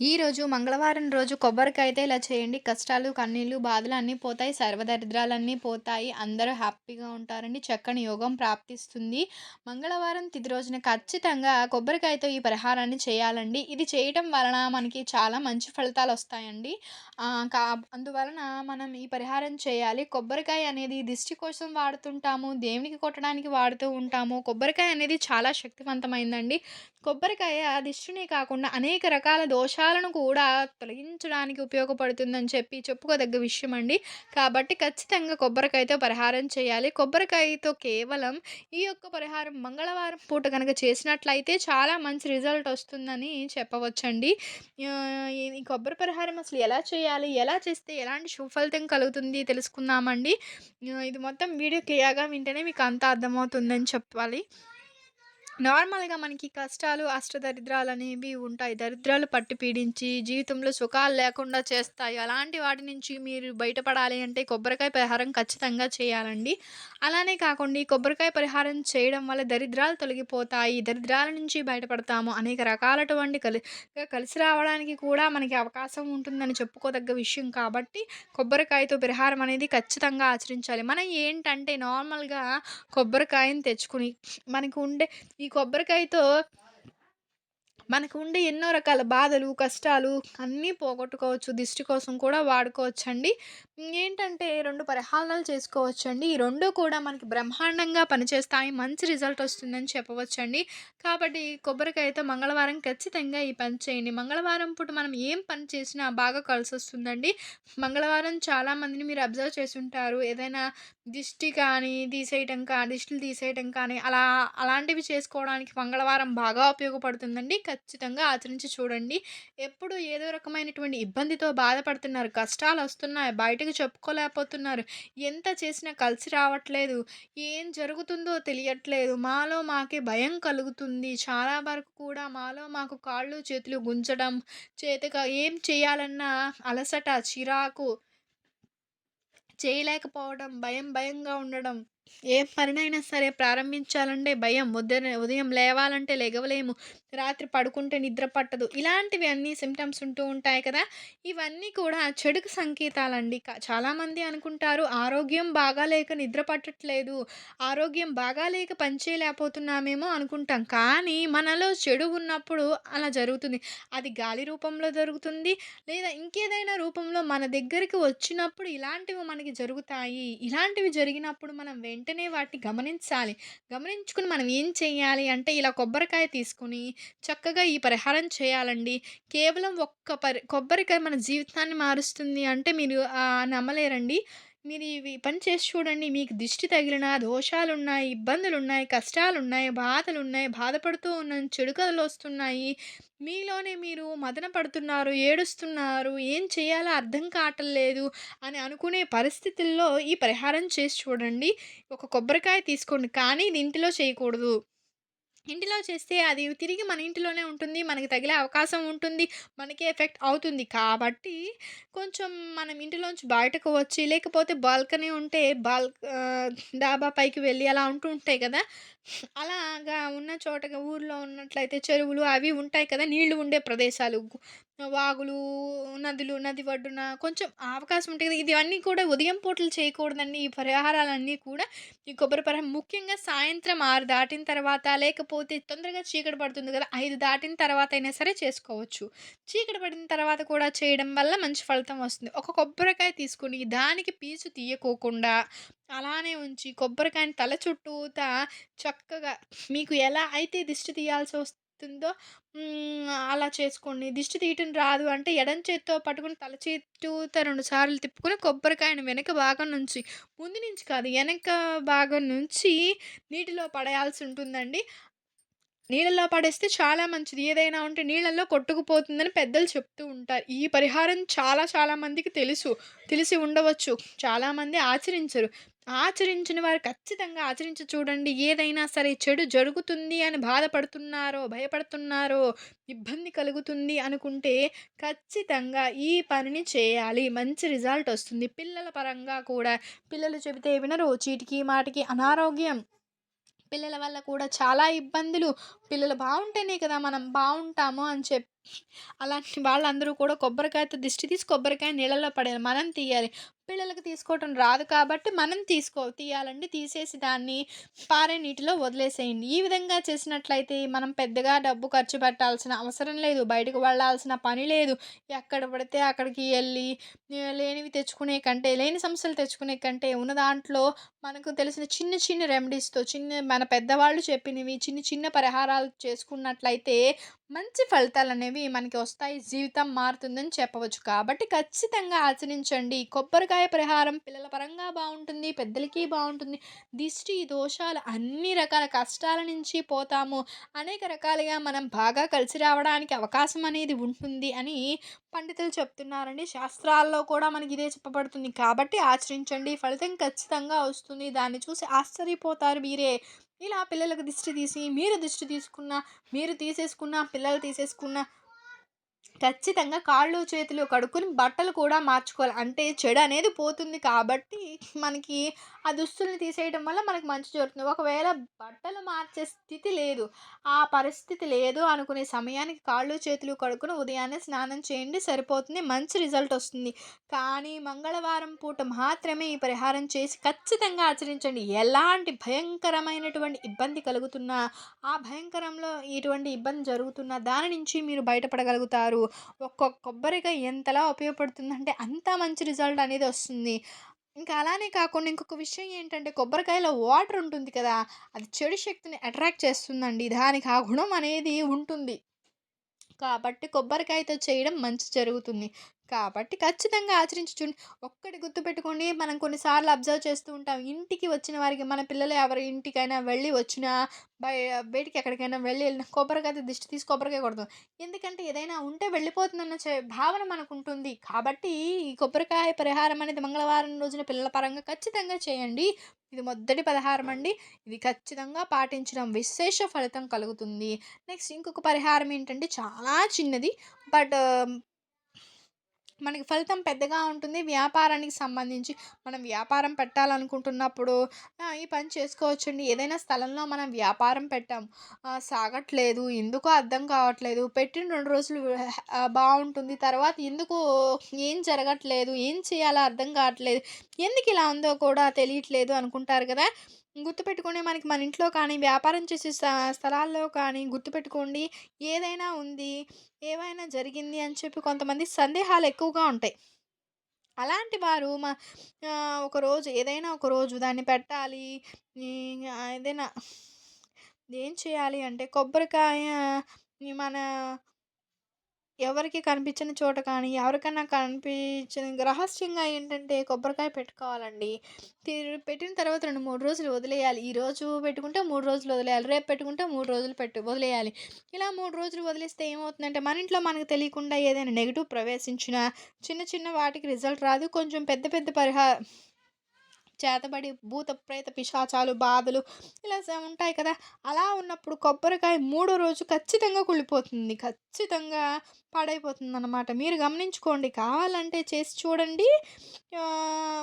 ఈరోజు మంగళవారం రోజు కొబ్బరికాయతో ఇలా చేయండి. కష్టాలు, కన్నీళ్ళు, బాధలు అన్నీ పోతాయి. సర్వదరిద్రాలన్నీ పోతాయి. అందరూ హ్యాపీగా ఉంటారండి. చక్కని యోగం ప్రాప్తిస్తుంది. మంగళవారం తిది రోజున ఖచ్చితంగా కొబ్బరికాయతో ఈ పరిహారాన్ని చేయాలండి. ఇది చేయటం వలన మనకి చాలా మంచి ఫలితాలు వస్తాయండి. కా అందువలన మనం ఈ పరిహారం చేయాలి. కొబ్బరికాయ అనేది దిష్టి కోసం వాడుతుంటాము. దేవునికి కొట్టడానికి వాడుతూ ఉంటాము. కొబ్బరికాయ అనేది చాలా శక్తివంతమైందండి. కొబ్బరికాయ దిష్టినే కాకుండా అనేక రకాల దోషాలను కూడా తొలగించడానికి ఉపయోగపడుతుందని చెప్పి చెప్పుకోదగ్గ విషయం అండి. కాబట్టి ఖచ్చితంగా కొబ్బరికాయతో పరిహారం చేయాలి. కొబ్బరికాయతో కేవలం ఈ యొక్క పరిహారం మంగళవారం పూట గనక చేసినట్లయితే చాలా మంచి రిజల్ట్ వస్తుందని చెప్పవచ్చండి. ఈ కొబ్బరి పరిహారం అసలు ఎలా చేయాలి? ఎలా చేస్తే ఎలాంటి సుఫలితం కలుగుతుంది తెలుసుకుందామండి. ఇది మొత్తం వీడియో క్లియర్‌గా వింటేనే మీకు అంతా అర్థమవుతుందని చెప్పాలి. నార్మల్‌గా మనకి కష్టాలు, అష్టదరిద్రాలనేవి ఉంటాయి. దరిద్రాలు పట్టి పీడించి జీవితంలో సుఖాలు లేకుండా చేస్తాయి. అలాంటి వాటి నుంచి మీరు బయటపడాలి అంటే కొబ్బరికాయ పరిహారం ఖచ్చితంగా చేయాలండి. అలానే కాకుండా ఈ కొబ్బరికాయ పరిహారం చేయడం వల్ల దరిద్రాలు తొలగిపోతాయి. దరిద్రాల నుంచి బయటపడతాము. అనేక రకాలటువంటి కలి కలిసి రావడానికి కూడా మనకి అవకాశం ఉంటుందని చెప్పుకోదగ్గ విషయం కాబట్టి కొబ్బరికాయతో పరిహారం అనేది ఖచ్చితంగా ఆచరించాలి. మనం ఏంటంటే నార్మల్‌గా కొబ్బరికాయని తెచ్చుకొని మనకు ఉండే ఈ కొబ్బరికాయతో మనకు ఉండే ఎన్నో రకాల బాధలు, కష్టాలు అన్నీ పోగొట్టుకోవచ్చు. దిష్టి కోసం కూడా వాడుకోవచ్చండి. ఏంటంటే రెండు పరిహారాలు చేసుకోవచ్చండి. ఈ రెండు కూడా మనకి బ్రహ్మాండంగా పనిచేస్తాయి. మంచి రిజల్ట్ వస్తుందని చెప్పవచ్చండి. కాబట్టి కొబ్బరికాయతో మంగళవారం ఖచ్చితంగా ఈ పని చేయండి. మంగళవారం పూట మనం ఏం పని చేసినా బాగా కలిసి వస్తుందండి మంగళవారం చాలామందిని మీరు అబ్జర్వ్ చేసుంటారు. ఏదైనా దిష్టి కానీ తీసేయటం కానీ దిష్టిలు తీసేయటం కానీ అలా అలాంటివి చేసుకోవడానికి మంగళవారం బాగా ఉపయోగపడుతుందండి. ఖచ్చితంగా ఆచరించి చూడండి. ఎప్పుడు ఏదో రకమైనటువంటి ఇబ్బందితో బాధపడుతున్నారు. కష్టాలు వస్తున్నాయి బయటకు చెప్పుకోలేకపోతున్నారు. ఎంత చేసినా కలిసి రావట్లేదు. ఏం జరుగుతుందో తెలియట్లేదు. మాలో మాకే భయం కలుగుతుంది. చాలా వరకు కూడా మాలో మాకు కాళ్ళు, చేతులు గుంజడం, చేతగా ఏం చేయాలన్నా అలసట, చిరాకు చేయలేకపోవడం, భయం భయంగా ఉండడం, ఏ పనినైనా సరే ప్రారంభించాలంటే భయం. ఉదయం ఉదయం లేవాలంటే లెగవలేము. రాత్రి పడుకుంటే నిద్ర పట్టదు. ఇలాంటివి అన్నీ సిమ్టమ్స్ ఉంటూ ఉంటాయి కదా! ఇవన్నీ కూడా చెడుకు సంకేతాలండి. చాలామంది అనుకుంటారు ఆరోగ్యం బాగాలేక నిద్ర పట్టట్లేదు. ఆరోగ్యం బాగాలేక పని చేయలేకపోతున్నామేమో అనుకుంటాం. కానీ మనలో చెడు ఉన్నప్పుడు అలా జరుగుతుంది. అది గాలి రూపంలో జరుగుతుంది. లేదా ఇంకేదైనా రూపంలో మన దగ్గరికి వచ్చినప్పుడు ఇలాంటివి మనకి జరుగుతాయి. ఇలాంటివి జరిగినప్పుడు మనం వెంటనే వాటిని గమనించాలి. గమనించుకొని మనం ఏం చేయాలి అంటే ఇలా కొబ్బరికాయ తీసుకొని చక్కగా ఈ పరిహారం చేయాలండి. కేవలం ఒక్క పరి కొబ్బరికాయ మన జీవితాన్ని మారుస్తుంది అంటే మీరు నమ్మలేరండి. మీరు ఇవి పని చేసి చూడండి. మీకు దిష్టి తగిలినా, దోషాలున్నాయి, ఇబ్బందులున్నాయి, కష్టాలున్నాయి, బాధలున్నాయి, బాధపడుతూ ఉన్న చెడు కలలొస్తున్నాయి. మీలోనే మీరు మదన పడుతున్నారు, ఏడుస్తున్నారు, ఏం చేయాలో అర్థం కావట్లేదు అని అనుకునే పరిస్థితుల్లో ఈ పరిహారం చేసి చూడండి. ఒక కొబ్బరికాయ తీసుకోండి. కానీ ఇది ఇంటిలో చేయకూడదు. ఇంటిలో చేస్తే అది తిరిగి మన ఇంటిలోనే ఉంటుంది. మనకి తగిలే అవకాశం ఉంటుంది. మనకే ఎఫెక్ట్ అవుతుంది. కాబట్టి కొంచెం మనం ఇంటిలోంచి బయటకు వచ్చి లేకపోతే బాల్కనీ ఉంటే బాల్ డాబా పైకి వెళ్ళి అలా ఉంటూ ఉంటాయి కదా! అలాగా ఉన్న చోటగా ఊర్లో ఉన్నట్లయితే చెరువులు అవి ఉంటాయి కదా! నీళ్ళు ఉండే ప్రదేశాలు. గు వాగులు, నదులు, నది ఒడ్డున కొంచెం అవకాశం ఉంటుంది కదా! ఇవన్నీ కూడా ఉదయం పూటలు చేయకూడదండి. ఈ పరిహారాలన్నీ కూడా ఈ కొబ్బరి పరిహారం ముఖ్యంగా సాయంత్రం ఆరు దాటిన తర్వాత లేకపోతే తొందరగా చీకటి పడుతుంది కదా! ఐదు దాటిన తర్వాత అయినా సరే చేసుకోవచ్చు. చీకటి పడిన తర్వాత కూడా చేయడం వల్ల మంచి ఫలితం వస్తుంది. ఒక కొబ్బరికాయ తీసుకుని దానికి పీచు తీయకోకుండా అలానే ఉంచి కొబ్బరికాయని తల చుట్టూతా చక్కగా మీకు ఎలా అయితే దిష్టి తీయాల్సి వస్తుందో అలా చేసుకోండి. దిష్టి తీయటం రాదు అంటే ఎడమ చేత్తో పట్టుకుని తల చుట్టూతా 2 సార్లు తిప్పుకొని కొబ్బరికాయని వెనక భాగం నుంచి ముందు నుంచి కాదు వెనక భాగం నుంచి నీటిలో పడేయాల్సి ఉంటుందండి. నీళ్ళల్లో పడేస్తే చాలా మంచిది. ఏదైనా ఉంటే నీళ్ళల్లో కొట్టుకుపోతుందని పెద్దలు చెప్తూ ఉంటారు. ఈ పరిహారం చాలా చాలా మందికి తెలుసు. తెలిసి ఉండవచ్చు. చాలామంది ఆచరించరు. ఆచరించిన వారు ఖచ్చితంగా ఆచరించి చూడండి. ఏదైనా సరే చెడు జరుగుతుంది అని బాధపడుతున్నారో, భయపడుతున్నారో, ఇబ్బంది కలుగుతుంది అనుకుంటే ఖచ్చితంగా ఈ పనిని చేయాలి. మంచి రిజల్ట్ వస్తుంది. పిల్లల పరంగా కూడా పిల్లలు చెబితే వినరు. చీటికి మాటికి అనారోగ్యం పిల్లల వల్ల కూడా చాలా ఇబ్బందులు. పిల్లలు బాగుంటేనే కదా మనం బాగుంటాము అని చెప్పి. అలాంటి వాళ్ళందరూ కూడా కొబ్బరికాయతో దిష్టి తీసి కొబ్బరికాయ నీళ్ళలో పడేయాలి. మనం తీయాలి. పిల్లలకు తీసుకోవటం రాదు కాబట్టి మనం తీసుకో తీయాలండి. తీసేసి దాన్ని పారే నీటిలో వదిలేసేయండి. ఈ విధంగా చేసినట్లయితే మనం పెద్దగా డబ్బు ఖర్చు పెట్టాల్సిన అవసరం లేదు. బయటకు వెళ్ళాల్సిన పని లేదు. ఎక్కడ పడితే అక్కడికి వెళ్ళి లేనివి తెచ్చుకునే కంటే లేని సమస్యలు తెచ్చుకునే కంటే ఉన్న దాంట్లో మనకు తెలిసిన చిన్న చిన్న రెమెడీస్తో చిన్న మన పెద్దవాళ్ళు చెప్పినవి చిన్న చిన్న పరిహారాలు చేసుకున్నట్లయితే మంచి ఫలితాలు అనేవి మనకి వస్తాయి. జీవితం మారుతుందని చెప్పవచ్చు. కాబట్టి ఖచ్చితంగా ఆచరించండి. కొబ్బరికాయ పరిహారం పిల్లల పరంగా బాగుంటుంది పెద్దలకి బాగుంటుంది. దిష్టి దోషాలు అన్ని రకాల కష్టాల నుంచి పోతాము. అనేక రకాలుగా మనం బాగా కలిసి రావడానికి అవకాశం అనేది ఉంటుంది అని పండితులు చెప్తున్నారండి. శాస్త్రాల్లో కూడా మనకి ఇదే చెప్పబడుతుంది. కాబట్టి ఆచరించండి. ఫలితం ఖచ్చితంగా వస్తుంది. దాన్ని చూసి ఆశ్చర్యపోతారు మీరే ఇలా పిల్లలకు దిష్టి తీసి మీరు దిష్టి తీసుకున్న మీరు తీసేసుకున్న పిల్లలు తీసేసుకున్న ఖచ్చితంగా కాళ్ళు చేతులు కడుక్కొని బట్టలు కూడా మార్చుకోవాలి. అంటే చెడు అనేది పోతుంది కాబట్టి మనకి ఆ దుస్తుల్ని తీసేయడం వల్ల మనకి మంచి జరుగుతుంది. ఒకవేళ బట్టలు మార్చే స్థితి లేదు ఆ పరిస్థితి లేదు అనుకునే సమయానికి కాళ్ళు చేతులు కడుక్కుని ఉదయాన్నే స్నానం చేయండి సరిపోతుంది మంచి రిజల్ట్ వస్తుంది. కానీ మంగళవారం పూట మాత్రమే ఈ పరిహారం చేసి ఖచ్చితంగా ఆచరించండి. ఎలాంటి భయంకరమైనటువంటి ఇబ్బంది కలుగుతున్నా ఆ భయంకరంలో ఇటువంటి ఇబ్బంది జరుగుతున్నా దాని నుంచి మీరు బయటపడగలుగుతారు. ఒక్కొక్క కొబ్బరికాయ ఎంతలా ఉపయోగపడుతుందంటే అంత మంచి రిజల్ట్ అనేది వస్తుంది. ఇంకా అలానే కాకుండా ఇంకొక విషయం ఏంటంటే కొబ్బరికాయలో వాటర్ ఉంటుంది కదా అది చెడు శక్తిని అట్రాక్ట్ చేస్తుందండి. దానికి ఆ గుణం అనేది ఉంటుంది. కాబట్టి కొబ్బరికాయతో చేయడం మంచి జరుగుతుంది. కాబట్టి ఖచ్చితంగా ఆచరించుచుండి. ఒక్కటి గుర్తుపెట్టుకోండి మనం కొన్నిసార్లు అబ్జర్వ్ చేస్తూ ఉంటాం. ఇంటికి వచ్చిన వారికి మన పిల్లలు ఎవరి ఇంటికైనా వెళ్ళి వచ్చినా బయ బయటికి ఎక్కడికైనా వెళ్ళి వెళ్ళిన కొబ్బరికాయ దిష్టి తీసి కొబ్బరికాయ కొడతాం. ఎందుకంటే ఏదైనా ఉంటే వెళ్ళిపోతుందన్న చే- భావన మనకు ఉంటుంది కాబట్టి ఈ కొబ్బరికాయ పరిహారం అనేది మంగళవారం రోజున పిల్లల పరంగా ఖచ్చితంగా చేయండి. ఇది మొదటి పరిహారం అండి. ఇది ఖచ్చితంగా పాటించడం విశేష ఫలితం కలుగుతుంది. నెక్స్ట్ ఇంకొక పరిహారం ఏంటంటే చాలా చిన్నది. బట్ మనకి ఫలితం పెద్దగా ఉంటుంది. వ్యాపారానికి సంబంధించి మనం వ్యాపారం పెట్టాలనుకుంటున్నప్పుడు ఈ పని చేసుకోవచ్చండి. ఏదైనా స్థలంలో మనం వ్యాపారం పెట్టాం. సాగట్లేదు. ఎందుకో అర్థం కావట్లేదు. పెట్టిన రెండు రోజులు బాగుంటుంది. తర్వాత ఎందుకు ఏం జరగట్లేదు. ఏం చేయాలో అర్థం కావట్లేదు. ఎందుకు ఇలా ఉందో కూడా తెలియట్లేదు అనుకుంటారు కదా. గుర్తుపెట్టుకోండి మనకి మన ఇంట్లో కానీ వ్యాపారం చేసే స్థ- స్థలాల్లో కానీ గుర్తుపెట్టుకోండి. ఏదైనా ఉంది ఏమైనా జరిగింది అని చెప్పి కొంతమంది సందేహాలు ఎక్కువగా ఉంటాయి. అలాంటి వారు మా ఒకరోజు ఏదైనా ఒక రోజు దాన్ని పెట్టాలి. ఏదైనా ఏం చేయాలి అంటే కొబ్బరికాయ మన ఎవరికి కనిపించని చోట కానీ ఎవరికైనా కనిపించని రహస్యంగా ఏంటంటే కొబ్బరికాయ పెట్టుకోవాలండి. తిరు- పెట్టిన తర్వాత రెండు మూడు రోజులు వదిలేయాలి. ఈ రోజు పెట్టుకుంటే మూడు రోజులు వదిలేయాలి. రేపు పెట్టుకుంటే మూడు రోజులు పెట్టు వదిలేయాలి. ఇలా మూడు రోజులు వదిలేస్తే ఏమవుతుందంటే మన ఇంట్లో మనకు తెలియకుండా ఏదైనా నెగిటివ్ ప్రవేశించినా చిన్న చిన్న వాటికి రిజల్ట్ రాదు. కొంచెం పెద్ద పెద్ద పరిహా చేతబడి భూత ప్రేత పిశాచాలు బాధలు ఇలా ఉంటాయి కదా. అలా ఉన్నప్పుడు కొబ్బరికాయ మూడో రోజు ఖచ్చితంగా కుళ్ళిపోతుంది. ఖచ్చితంగా పాడైపోతుంది అన్నమాట మీరు గమనించుకోండి. కావాలంటే చేసి చూడండి.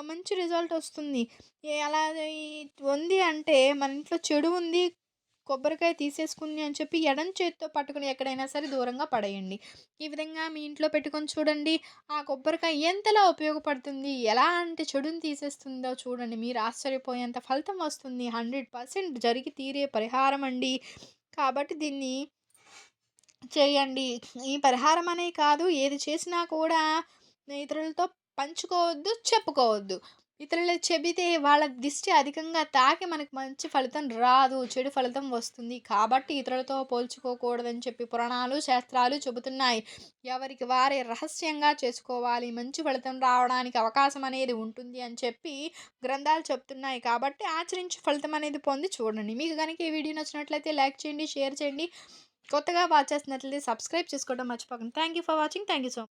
మంచి రిజల్ట్ వస్తుంది. అలా ఉంది అంటే మన ఇంట్లో చెడు ఉంది కొబ్బరికాయ తీసేసుకుంది అని చెప్పి ఎడం చేతితో పట్టుకుని ఎక్కడైనా సరే దూరంగా పడేయండి. ఈ విధంగా మీ ఇంట్లో పెట్టుకొని చూడండి ఆ కొబ్బరికాయ ఎంతలా ఉపయోగపడుతుంది ఎలా అంటే చెడుని తీసేస్తుందో చూడండి. మీరు ఆశ్చర్యపోయేంత ఫలితం వస్తుంది. హండ్రెడ్ పర్సెంట్ జరిగి తీరే పరిహారం అండి. కాబట్టి దీన్ని చేయండి. ఈ పరిహారం అనే కాదు ఏది చేసినా కూడా ఇతరులతో పంచుకోవద్దు చెప్పుకోవద్దు. ఇతరులు చెబితే వాళ్ళ దిష్టి అధికంగా తాకి మనకు మంచి ఫలితం రాదు చెడు ఫలితం వస్తుంది. కాబట్టి ఇతరులతో పోల్చుకోకూడదని చెప్పి పురాణాలు శాస్త్రాలు చెబుతున్నాయి. ఎవరికి వారే రహస్యంగా చేసుకోవాలి. మంచి ఫలితం రావడానికి అవకాశం అనేది ఉంటుంది అని చెప్పి గ్రంథాలు చెప్తున్నాయి కాబట్టి ఆచరించి ఫలితం అనేది పొంది చూడండి. మీకు కనుక ఈ వీడియో నచ్చినట్లయితే లైక్ చేయండి షేర్ చేయండి. కొత్తగా వాచ్ చేస్తున్నట్లయితే సబ్స్క్రైబ్ చేసుకోవడం మర్చిపోకండి. Thank you for watching thank you so